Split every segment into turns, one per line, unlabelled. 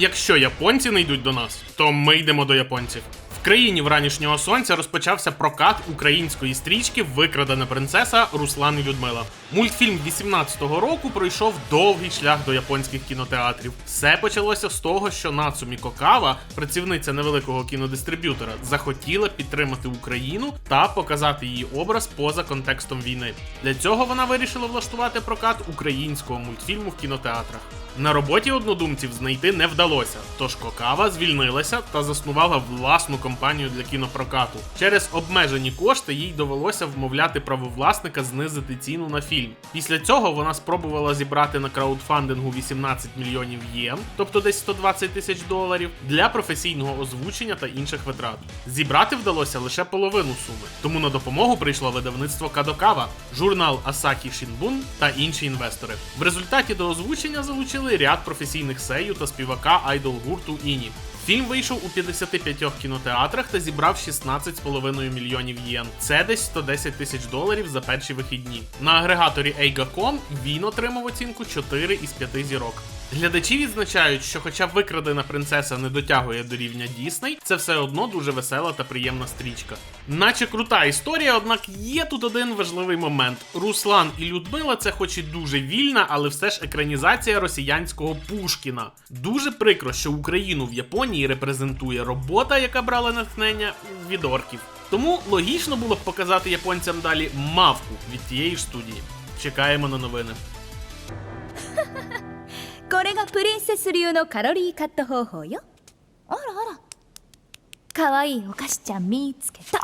Якщо японці не йдуть до нас, то ми йдемо до японців. Країні вранішнього сонця розпочався прокат української стрічки Викрадена принцеса Руслан і Людмила. Мультфільм 18-го року пройшов довгий шлях до японських кінотеатрів. Все почалося з того, що Нацумі Кокава, працівниця невеликого кінодистриб'ютора, захотіла підтримати Україну та показати її образ поза контекстом війни. Для цього вона вирішила влаштувати прокат українського мультфільму в кінотеатрах. На роботі однодумців знайти не вдалося, тож Кокава звільнилася та заснувала власну компанію для кінопрокату. Через обмежені кошти їй довелося вмовляти правовласника знизити ціну на фільм. Після цього вона спробувала зібрати на краудфандингу 18 мільйонів єн, тобто десь 120 тисяч доларів, для професійного озвучення та інших витрат. Зібрати вдалося лише половину суми, тому на допомогу прийшло видавництво Кадокава, журнал Асакі Шинбун та інші інвестори. В результаті до озвучення залучили ряд професійних сею та співака айдол гурту Іні. Фільм вийшов у 55 кінотеатрах та зібрав 16,5 мільйонів єн. Це десь 110 тисяч доларів за перші вихідні. На агрегаторі Eiga.com він отримав оцінку 4 із 5 зірок. Глядачі відзначають, що хоча викрадена принцеса не дотягує до рівня Дісней, це все одно дуже весела та приємна стрічка. Наче крута історія, однак є тут один важливий момент: Руслан і Людмила це хоч і дуже вільна, але все ж екранізація росіянського Пушкіна. Дуже прикро, що Україну в Японії репрезентує робота, яка брала натхнення від орків. Тому логічно було б показати японцям далі мавку від тієї ж студії. Чекаємо на новини.
プリンセス流のカロリーカット方法よ。あらあら。かわいいお菓子ちゃん見つけた。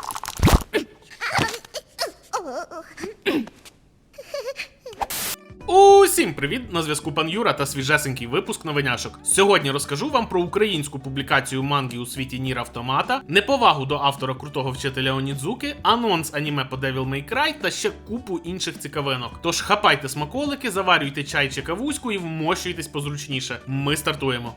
Усім привіт! На зв'язку пан Юра та свіжесенький випуск новиняшок. Сьогодні розкажу вам про українську публікацію манги у світі Нір Автомата, неповагу до автора крутого вчителя Онідзуки, анонс аніме по Devil May Cry та ще купу інших цікавинок. Тож хапайте смаколики, заварюйте чай чи кавуську і вмощуйтесь позручніше. Ми стартуємо.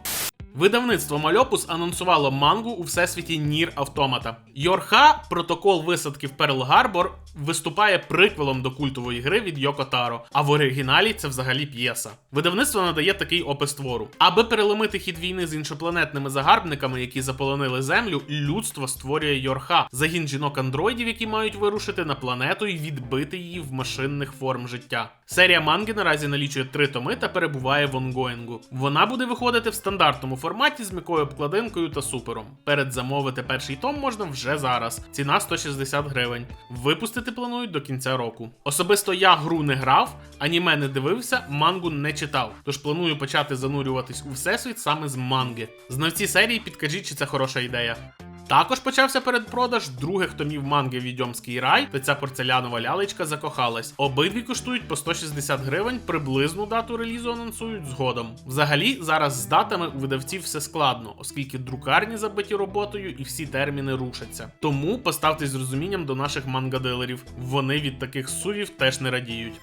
Видавництво Мальопус анонсувало мангу у всесвіті Нір Автомата. Йорха, протокол висадки в Перл Гарбор, виступає приквелом до культової гри від Йоко Таро, а в оригіналі це взагалі п'єса. Видавництво надає такий опис твору. Аби переломити хід війни з іншопланетними загарбниками, які заполонили землю, людство створює Йорха, загін жінок-андроїдів, які мають вирушити на планету і відбити її в машинних форм життя. Серія манги наразі налічує три томи та перебуває в онгоїнгу. Вона буде виходити в стандартному форматі з м'якою обкладинкою та супером. Передзамовити перший том можна вже зараз. Ціна 160 гривень. Випустити планують до кінця року. Особисто я гру не грав, аніме не дивився, мангу не читав. Тож планую почати занурюватись у всесвіт саме з манги. Знавці серії підкажіть, чи це хороша ідея. Також почався передпродаж других томів манги Відьомський рай та ця порцелянова лялечка закохалась. Обидві коштують по 160 гривень, приблизну дату релізу анонсують згодом. Взагалі, зараз з датами у видавців все складно, оскільки друкарні забиті роботою і всі терміни рушаться. Тому поставтесь з розумінням до наших манга-дилерів. Вони від таких сувів теж не радіють.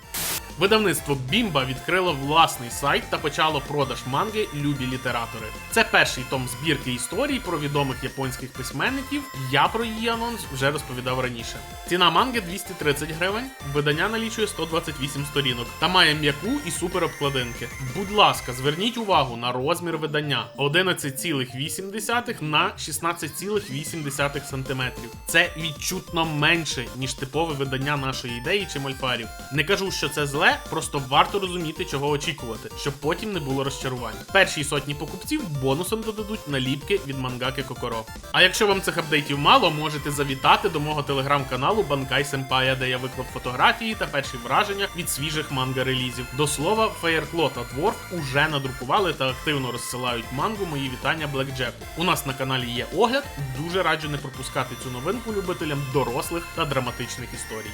Видавництво Бімба відкрило власний сайт та почало продаж манги Любі літератори. Це перший том збірки історій про відомих японських письменників. Я про її анонс вже розповідав раніше. Ціна манги 230 гривень, видання налічує 128 сторінок та має м'яку і супер обкладинки. Будь ласка, зверніть увагу на розмір видання 11,8 на 16,8 см. Це відчутно менше, ніж типове видання нашої ідеї чи мольфарів. Не кажу, що це зле, просто варто розуміти, чого очікувати, щоб потім не було розчарувань. Першій сотні покупців бонусом додадуть наліпки від мангаки Kokoro. А якщо вам цих апдейтів мало, можете завітати до мого телеграм-каналу Банкай Сенпая, де я виклав фотографії та перші враження від свіжих манга-релізів. До слова, Феєркло та Дворф уже надрукували та активно розсилають мангу мої вітання Блекджеку. У нас на каналі є огляд. Дуже раджу не пропускати цю новинку любителям дорослих та драматичних історій.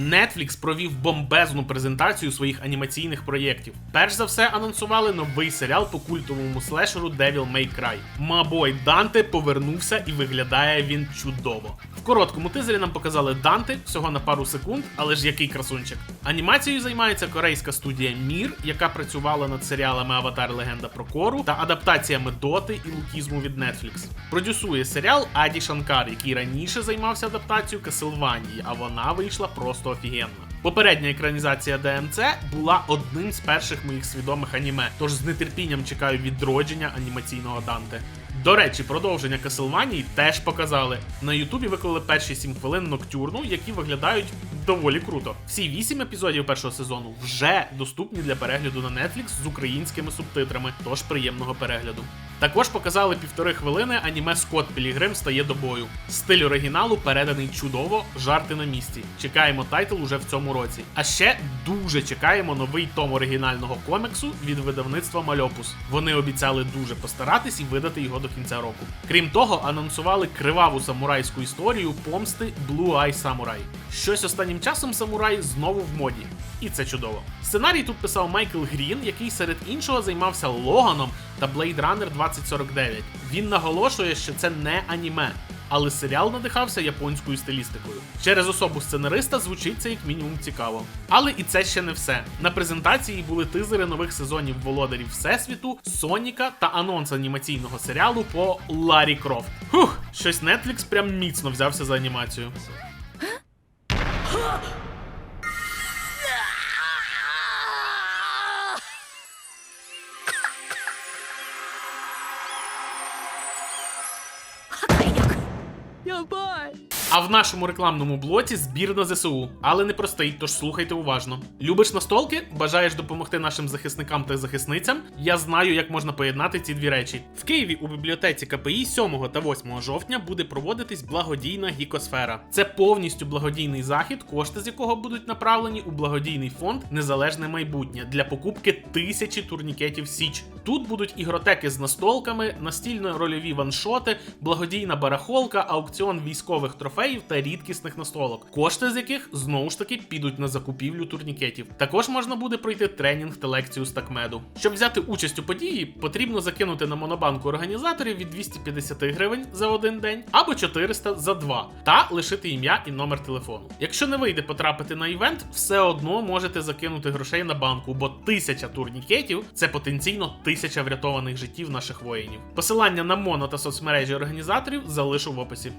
Netflix провів бомбезну презентацію своїх анімаційних проєктів. Перш за все анонсували новий серіал по культовому слешеру Devil May Cry. Мабой Данте повернувся і виглядає він чудово. Короткому тизері нам показали Данте всього на пару секунд, але ж який красунчик. Анімацією займається корейська студія Мір, яка працювала над серіалами Аватар Легенда про Кору та адаптаціями Доти і Лукізму від Netflix. Продюсує серіал Аді Шанкар, який раніше займався адаптацією Касилванії, а вона вийшла просто офігенно. Попередня екранізація ДМЦ була одним з перших моїх свідомих аніме, тож з нетерпінням чекаю відродження анімаційного Данте. До речі, продовження Каселманії теж показали. На Ютубі виклали перші 7 хвилин ноктюрну, які виглядають доволі круто. Всі 8 епізодів першого сезону вже доступні для перегляду на Netflix з українськими субтитрами, тож приємного перегляду. Також показали півтори хвилини аніме Скотт Пілігрим стає до бою. Стиль оригіналу переданий чудово, жарти на місці. Чекаємо тайтл уже в цьому році. А ще дуже чекаємо новий том оригінального коміксу від видавництва Мальопус. Вони обіцяли дуже постаратись і видати його до кінця року. Крім того, анонсували криваву самурайську історію помсти Blue Eye Samurai. Щось останнім часом самурай знову в моді. І це чудово. Сценарій тут писав Майкл Грін, який серед іншого займався Логаном та Blade Runner 2049. Він наголошує, що це не аніме. Але серіал надихався японською стилістикою. Через особу сценариста звучить це як мінімум цікаво. Але і це ще не все. На презентації були тизери нових сезонів Володарів Всесвіту, Соніка та анонс анімаційного серіалу по Ларі Крофт. Фух, щось Netflix прям міцно взявся за анімацію. 破壊力。やばい。А в нашому рекламному блоці збір на ЗСУ, але не простий, тож слухайте уважно. Любиш настолки? Бажаєш допомогти нашим захисникам та захисницям? Я знаю, як можна поєднати ці дві речі. В Києві у бібліотеці КПІ 7 та 8 жовтня буде проводитись благодійна гікосфера. Це повністю благодійний захід, кошти з якого будуть направлені у благодійний фонд Незалежне майбутнє для покупки тисячі турнікетів Січ. Тут будуть ігротеки з настолками, настільно-рольові ваншоти, благодійна барахолка, аукціон військових трофеїв та рідкісних настолок, кошти з яких знову ж таки підуть на закупівлю турнікетів. Також можна буде пройти тренінг та лекцію з такмеду. Щоб взяти участь у події, потрібно закинути на монобанку організаторів від 250 гривень за один день або 400 за два, та лишити ім'я і номер телефону. Якщо не вийде потрапити на івент, все одно можете закинути грошей на банку, бо тисяча турнікетів це потенційно тисяча врятованих життів наших воїнів. Посилання на моно та соцмережі організаторів залишу в описі.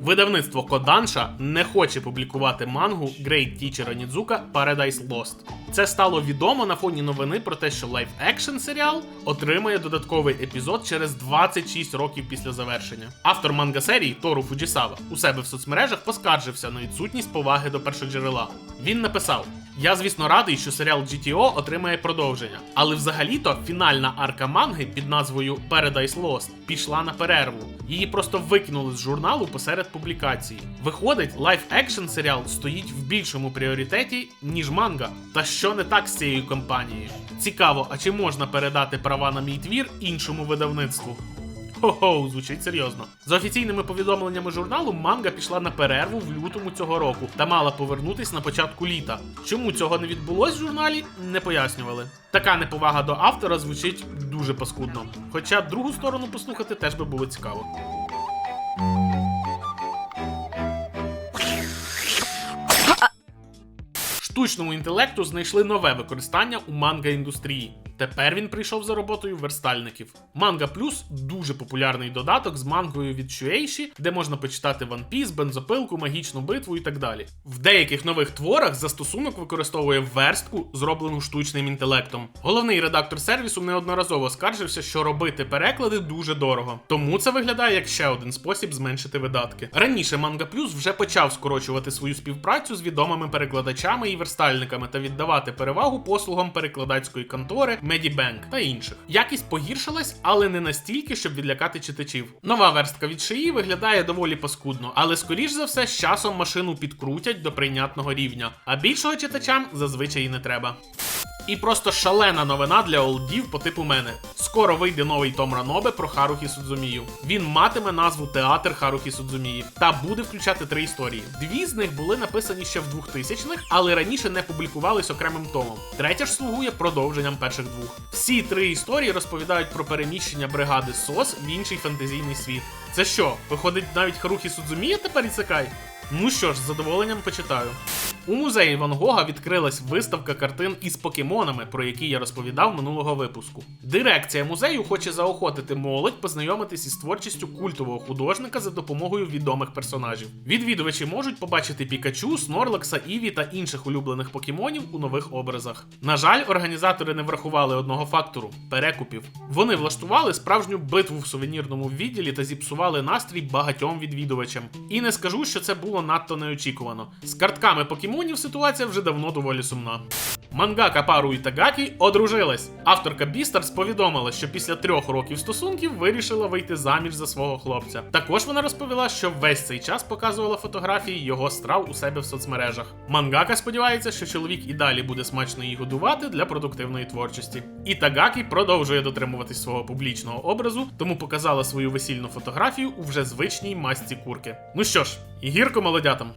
Видавництво Коданша не хоче публікувати мангу Great Teacher Onidzuka Paradise Lost. Це стало відомо на фоні новини про те, що лайв екшн серіал отримає додатковий епізод через 26 років після завершення. Автор манга серії Тору Фуджісава у себе в соцмережах поскаржився на відсутність поваги до першоджерела. Він написав: Я, звісно, радий, що серіал GTO отримає продовження, але взагалі-то фінальна арка манги під назвою Paradise Lost пішла на перерву. Її просто викинули з журналу посеред публікації. Виходить, лайв екшн серіал стоїть в більшому пріоритеті, ніж манга. Та що не так з цією компанією? Цікаво, а чи можна передати права на мій твір іншому видавництву? Хо-хо, звучить серйозно. За офіційними повідомленнями журналу, манга пішла на перерву в лютому цього року та мала повернутись на початку літа. Чому цього не відбулось в журналі, не пояснювали. Така неповага до автора звучить дуже паскудно. Хоча другу сторону послухати теж би було цікаво. Штучному інтелекту знайшли нове використання у манга індустрії. Тепер він прийшов за роботою верстальників. Манга Плюс дуже популярний додаток з мангою від Shueisha, де можна почитати One Piece, бензопилку, магічну битву і так далі. В деяких нових творах застосунок використовує верстку, зроблену штучним інтелектом. Головний редактор сервісу неодноразово скаржився, що робити переклади дуже дорого. Тому це виглядає як ще один спосіб зменшити видатки. Раніше Манга Плюс вже почав скорочувати свою співпрацю з відомими перекладачами і верстальниками та віддавати перевагу послугам перекладацької контори Medibank та інших. Якість погіршилась, але не настільки, щоб відлякати читачів. Нова верстка від шиї виглядає доволі паскудно, але скоріш за все з часом машину підкрутять до прийнятного рівня, а більшого читачам зазвичай і не треба. І просто шалена новина для олдів по типу мене. Скоро вийде новий Том Ранобе про Харухі Судзумію. Він матиме назву Театр Харухі Судзумії та буде включати три історії. Дві з них були написані ще в 2000-х, але раніше не публікувались окремим томом. Третя ж слугує продовженням перших двох. Всі три історії розповідають про переміщення бригади СОС в інший фантазійний світ. Це що, виходить, навіть Харухі Судзумія тепер ісекай? Ну що ж, з задоволенням почитаю. У музеї Ван Гога відкрилась виставка картин із покемонами, про які я розповідав минулого випуску. Дирекція музею хоче заохотити молодь познайомитись із творчістю культового художника за допомогою відомих персонажів. Відвідувачі можуть побачити Пікачу, Снорлакса, Іві та інших улюблених покемонів у нових образах. На жаль, організатори не врахували одного фактору перекупів. Вони влаштували справжню битву в сувенірному відділі та зіпсували настрій багатьом відвідувачам. І не скажу, що це було надто неочікувано. З картками покемонів ситуація вже давно доволі сумна. Мангака Пару Ітагакі одружилась. Авторка Бістерс повідомила, що після трьох років стосунків вирішила вийти заміж за свого хлопця. Також вона розповіла, що весь цей час показувала фотографії його страв у себе в соцмережах. Мангака сподівається, що чоловік і далі буде смачно її годувати для продуктивної творчості. Ітагакі продовжує дотримуватись свого публічного образу, тому показала свою весільну фотографію у вже звичній масці курки. Ну що ж, гірко молодятам.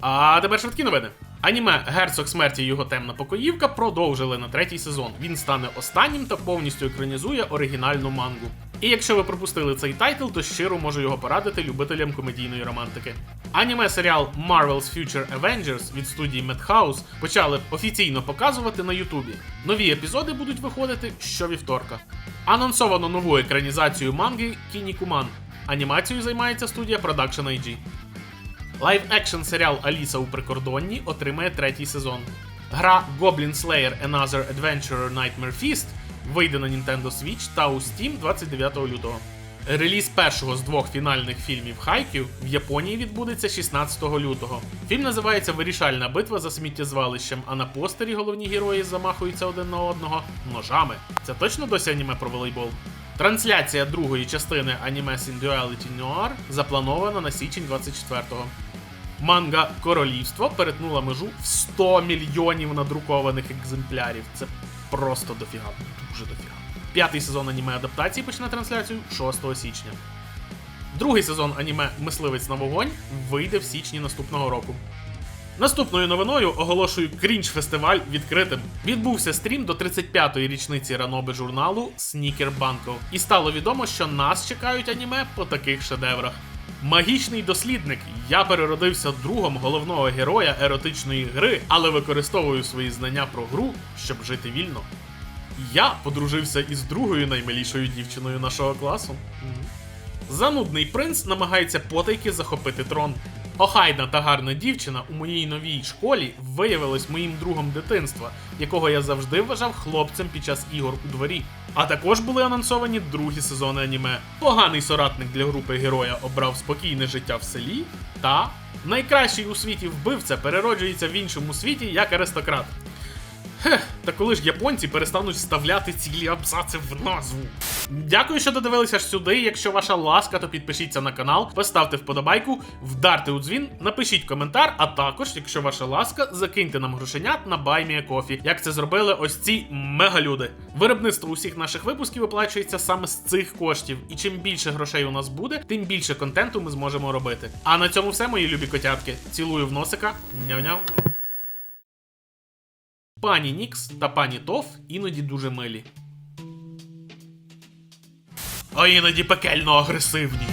А тепер швидкі новини. Аніме Герцог смерті і його темна покоївка продовжили на третій сезон. Він стане останнім та повністю екранізує оригінальну мангу. І якщо ви пропустили цей тайтл, то щиро можу його порадити любителям комедійної романтики. Аніме серіал Marvel's Future Avengers від студії Madhouse почали офіційно показувати на Ютубі. Нові епізоди будуть виходити щовівторка. Анонсовано нову екранізацію манги Кінікуман. Анімацією займається студія Production IG. Лайв екшн серіал Аліса у прикордонні отримає третій сезон. Гра Goblin Slayer Another Adventurer Nightmare Feast вийде на Nintendo Switch та у Steam 29 лютого. Реліз першого з двох фінальних фільмів Хайків в Японії відбудеться 16 лютого. Фільм називається Вирішальна битва за сміттєзвалищем, а на постері головні герої замахуються один на одного ножами. Це точно досі аніме про волейбол? Трансляція другої частини аніме Sin Duality Noir запланована на січень 24-го. Манга Королівство перетнула межу в 100 мільйонів надрукованих екземплярів. Це просто дофіга, дуже дофіга. П'ятий сезон аніме адаптації почне трансляцію 6 січня. Другий сезон аніме Мисливець на вогонь вийде в січні наступного року. Наступною новиною оголошую крінж фестиваль відкритим. Відбувся стрім до 35-ї річниці раноби журналу Sneaker Banko. І стало відомо, що нас чекають аніме по таких шедеврах. Магічний дослідник. Я переродився другом головного героя еротичної гри, але використовую свої знання про гру, щоб жити вільно. Я подружився із другою наймилішою дівчиною нашого класу. Занудний принц намагається потайки захопити трон. Охайна та гарна дівчина у моїй новій школі виявилась моїм другом дитинства, якого я завжди вважав хлопцем під час ігор у дворі. А також були анонсовані другі сезони аніме. Поганий соратник для групи героя обрав спокійне життя в селі. Та найкращий у світі вбивця перероджується в іншому світі як аристократ. Хех, та коли ж японці перестануть вставляти цілі абзаци в назву. Дякую, що додивилися аж сюди. Якщо ваша ласка, то підпишіться на канал, поставте вподобайку, вдарте у дзвін, напишіть коментар, а також, якщо ваша ласка, закиньте нам грошенят на BuyMeACoffee, як це зробили ось ці мегалюди. Виробництво усіх наших випусків оплачується саме з цих коштів, і чим більше грошей у нас буде, тим більше контенту ми зможемо робити. А на цьому все, мої любі котятки. Цілую в носика. Няв-няв. Пані Нікс та пані Тоф іноді дуже милі. А іноді пекельно агресивні.